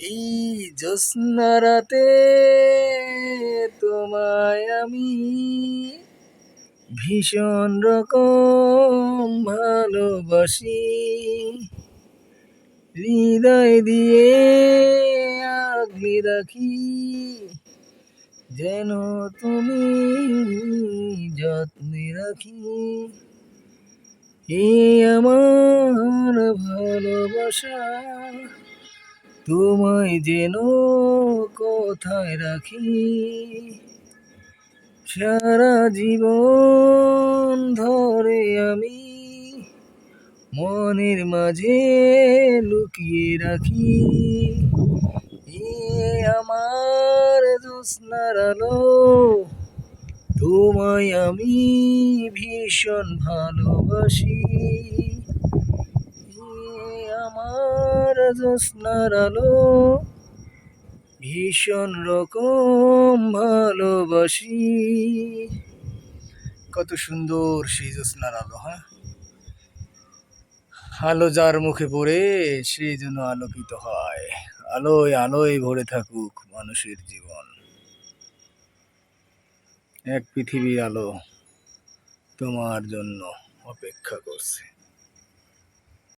এই জ্যোৎস্না রাতে তোমায় আমি ভীষণ রকম ভালোবাসি। হৃদয় দিয়ে আগলে রাখি, যেন তুমি যত্নে রাখি। এ আমার ভালোবাসা তোমায় যেন কোথায় রাখি? সারা জীবন ধরে আমি মনের মাঝে লুকিয়ে রাখি। এ আমার জ্যোৎস্নার আলো, তোমায় আমি ভীষণ ভালোবাসি। আমার জ্যোৎস্নার ভীষণ রকম ভালোবাসি। কত সুন্দর সেই জ্যোৎস্নার আলো হ্যাঁ? আলো যার মুখে পড়ে, সে যেন আলোকিত হয়। আলোয় আলোয় ভরে থাকুক মানুষের জীবন। এক পৃথিবীর আলো তোমার জন্য অপেক্ষা করছে।